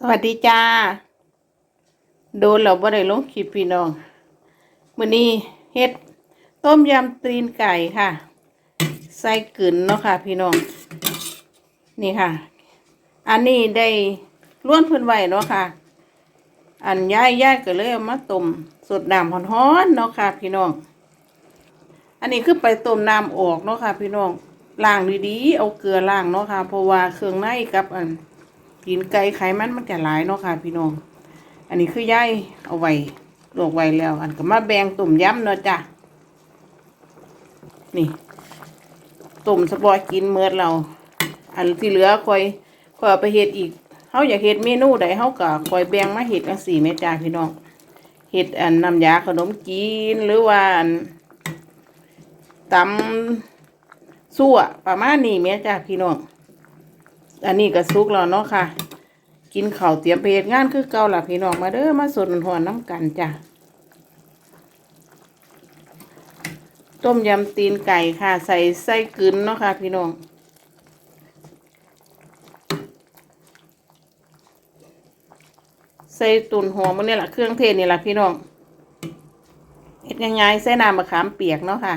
สวัสดีจ้า โดนเราบ่ได้ลงคลิปพี่น้องมื้อนี้เฮ็ดต้มยำตีนไก่ค่ะ ใส่กึ่นเนาะค่ะ พี่น้อง นี่ค่ะ อันนี้ได้ล้วนเพิ่นไว้เนาะค่ะ อันย่ายย่ายก็เลยเอามาต้มสดน้ำร้อนๆเนาะค่ะ พี่น้อง อันนี้คือไปต้มน้ำออกเนาะค่ะ พี่น้องล้างดีๆ เอาเกลือล้างเนาะค่ะ เพราะว่าเครื่องในกับอัน กินไก่ไขมันมันจะหลายเนาะค่ะ พี่น้อง อันนี้คือย่ายเอาไว้ลวกไว้แล้ว อันก็มาแบ่งตุ่มยำเนาะจ้ะ นี่ตุ่มสปอยกินเมื่อเรา อันที่เหลือคอยคอยเอาไปเฮ็ดอีกเขาอยากเฮ็ดเมนูใดเขาก็คอยแบ่งมาเฮ็ดจังสี่แม่จ้าพี่น้องเฮ็ดอันน้ำยาขนมจีนหรือว่าอันตำซั่วประมาณนี้แม่จ้าพี่น้อง อันนี้ก็สุกแล้วเนาะค่ะ กินข้าวเตรียมไปเฮ็ดงานคือเก่าล่ะพี่น้องมาเด้อมาสดหอนน้ำกันจ้ะต้มยำตีนไก่ค่ะ ใส่ไส้กึนเนาะค่ะ พี่น้องใส่ตุ่นหอมมันนี่แหละเครื่องเทศนี่แหละพี่น้องเฮ็ดง่ายๆใส่น้ำมะขามเปียกเนาะค่ะ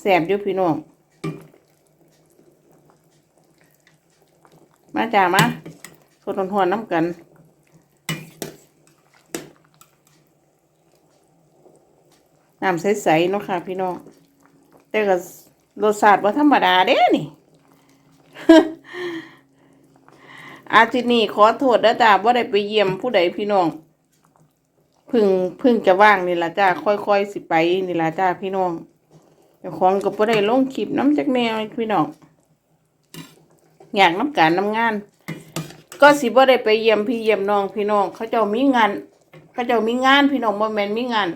แสบอยู่พี่น้อง มาจ้ามาสดหอนๆน้ำกันน้ำใสๆเนาะค่ะ พี่น้องแต่ก็รสชาติว่าธรรมดาเด้นี่ อาทิตย์นี้ขอโทษนะจ้าว่าได้ไปเยี่ยมผู้ใดพี่น้องพึ่งพึ่งจะว่างนี่ละจ้าค่อยๆสิไปนี่ละจ้าพี่น้องเจ้าของก็บ่ได้ลงคลิปน้ำจากแนวพี่น้อง อยากน้ำการน้ำงาน ก็สิบ่ได้ไปเยี่ยมพี่เยี่ยมน้องพี่น้อง เขาเจ้ามีงาน เขาเจ้ามีงานพี่น้องบ่แม่นมีงาน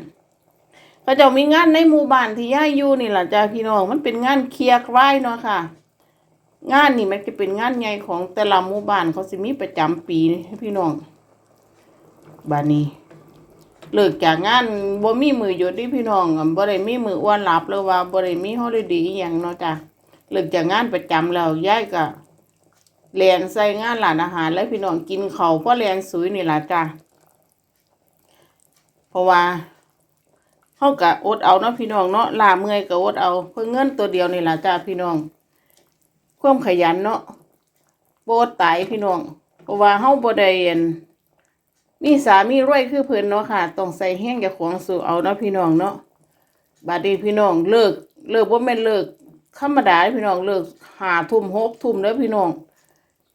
เขาเจ้ามีงานในหมู่บ้านที่ย่าอยู่นี่ล่ะจ้าพี่น้องมันเป็นงานเคลียร์ไร่เนาะค่ะ งานนี่มันจะเป็นงานใหญ่ของแต่ละหมู่บ้านเขาสิมีประจำปีให้พี่น้องบ้านนี้เลิกจากงานบ่มีมือหยุดดิพี่น้องบ่ได้มีมืออ้วนหลับหรือว่าบ่ได้มีฮอลิเดย์อหย่างเนาะจ้ะเลิกจากงานประจำแล้วยายก็ เรียนใส่งานร้านอาหารแล้วพี่น้องกินข้าเพราะเรียนสุยนี่ล่ะจ้ะเพราะว่าเฮาก็อดเอาเนาะพี่น้องเนาะลาเมื่อยก็อดเอาเพื่อเงินตัวเดียวนี่ล่ะจ้ะพี่น้องความขยันเนาะโบดตายพี่น้องเพราะว่าเฮาบ่ได้อันมีสามีรวยคือเพิ่นเนาะค่ะต้องใส่แห้งกับของสู่เอาเนาะพี่น้องเนาะบัดนี้พี่น้องเลิก เลิกบ่แม่นเลิกธรรมดาด้อพี่น้องเลิกหาทุ่มหกทุ่มเด้อพี่น้อง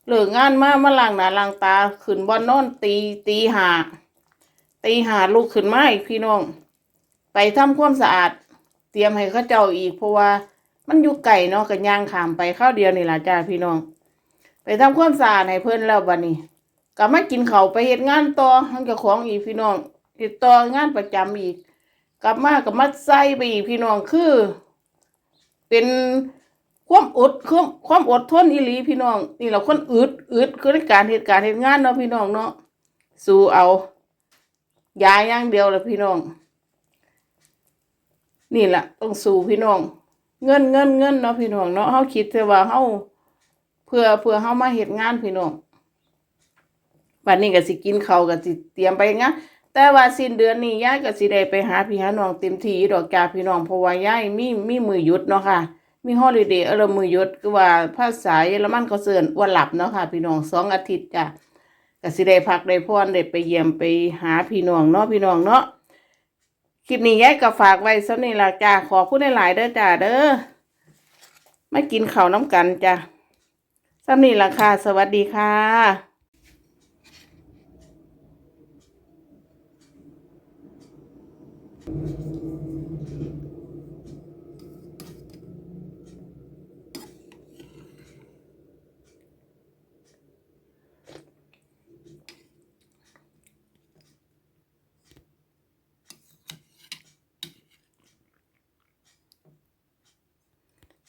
เลิกงานมามาล้างหน้าล้างตาขึ้นบ่นอนตีตีหาตีหาลุกขึ้นมาอีกพี่น้อง ไปทำความสะอาด เตรียมให้เขาเจ้าอีกเพราะว่ามันอยู่ไกลเนาะก็ย่างขามไปข้าวเดียวนี่ล่ะจ้าพี่น้อง ไปทำความสะอาดให้เพิ่นแล้วบัดนี้ก็มากินเขาไปเฮ็ดงานต่อทั้งเจ้าของอีกพี่น้องติดต่องานประจำอีก กลับมาก็มาใส่ไปอีกพี่น้องคือ เป็น ความอดความความอดทนอีหลีพี่น้อง นี่เราคนอึดอึดคือในการเหตุการณ์เหตุงานเนาะพี่น้องเนาะสู้เอายาอย่างเดียวแหละพี่น้อง นี่แหละต้องสู้พี่น้อง เงินเงินเงินเนาะพี่น้องเนาะเฮาคิดแต่ว่าเฮาเพื่อเพื่อเฮามาเฮ็ดงานพี่น้องวันนี้ก็สิกินเขาก็สิเตรียมไปงานแต่ว่าสิ้นเดือนนี้ยายก็สิได้ไปหาพี่หาน้องเต็มที่ดอกจ้าพี่น้องเพราะว่ายายมีมีมือหยุดเนาะค่ะ มีฮอลิเดย์เออมือยุดคือว่าภาษาเยอรมันเขาเสิร์นวันหลับเนาะค่ะ พี่น้องสองอาทิตย์จ้ะก็สิได้พักได้พรได้ไปเยี่ยมไปหาพี่น้องเนาะพี่น้องเนาะคลิปนี้ยายก็ฝากไว้สักนี้ล่ะจ้าขอพูดหลายๆเด้อจ้าเด้อมากินข้าวน้ำกันจ้ะสักนี้ล่ะค่ะ สวัสดีค่ะ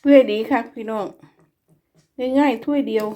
เพื่อดีค่ะพี่น้องง่ายๆถ้วยเดียว